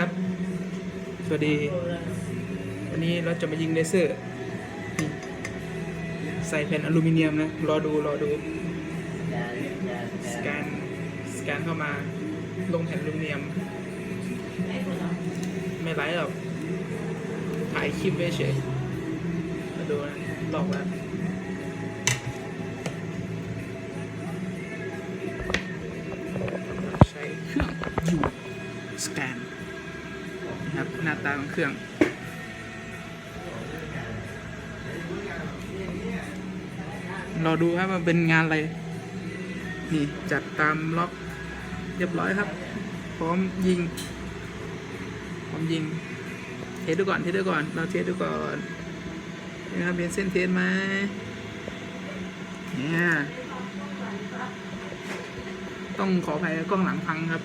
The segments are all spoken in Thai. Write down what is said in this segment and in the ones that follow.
ครับ สวัสดี วันนี้เราจะมายิงเลเซอร์ ใส่แผ่นอลูมิเนียมนะ รอดู รอดู สแกน สแกนเข้ามา ลงแผ่นอลูมิเนียม ไม่ไลฟ์หรอก ถ่ายคลิปไว้เฉยมาดูนะตอกแล้วใช้เครื่องอยู่สแกน นะครับ หน้าตาของเครื่องรอดูครับว่าเป็นงานอะไร นี่จัดตามล็อกเรียบร้อยครับ พร้อมยิง พร้อมยิง เทสดูก่อน เทสดูก่อน เราเทสดูก่อนนะครับเป็นเส้นเทสไหมเนี่ยต้องขออภัยกล้องหลังพังครับ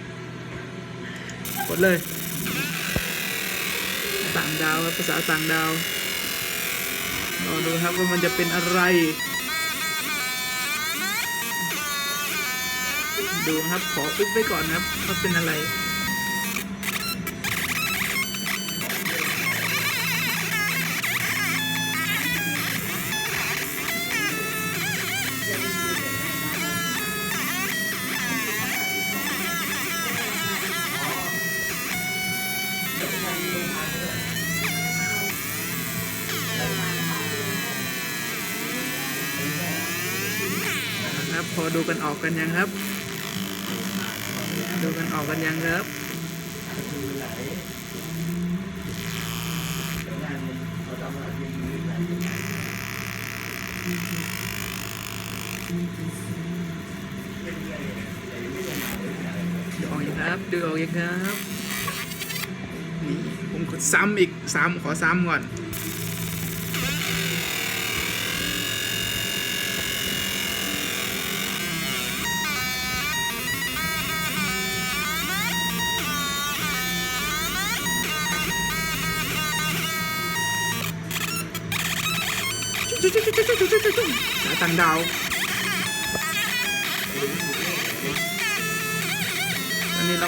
กดเลย ต่างดาวครับภาษาต่างดาวรอดูครับว่ามันจะเป็นอะไร ดูครับขออึ๊บไว้ก่อนครับว่าเป็นอะไร ครับ พอดูกันออกกันยังครับ ดูกันออกกันยังครับดูออกยังครับดูออกยังครับนี่ผมกดซ้ำอีกซ้ำขอซ้ำก่อน สายต่างดาวอันนี้เ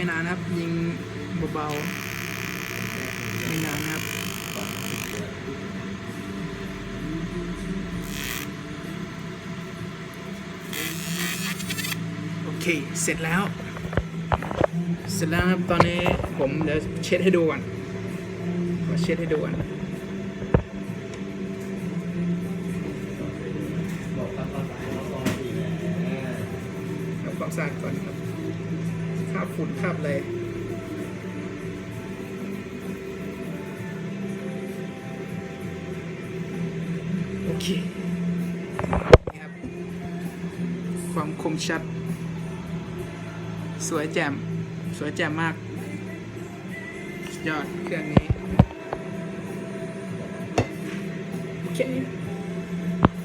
ไม่นางดาวครับสายต่างดาวยิงไม่นครับ ยิงเบาๆไม่นานครับโอเคเสร็จแล้ว เสร็จแล้วครับตอนนี้ผมเดี๋ยวเช็ดให้ดูก่อนขอเช็ดให้ดูก่อนเอาความสะอาดก่อนครับาบฝุ่นคาบอะไรโอเคครับ ความคมชัด สวยแจ่ม สวยแจ่มมาก ยอดเครื่องนี้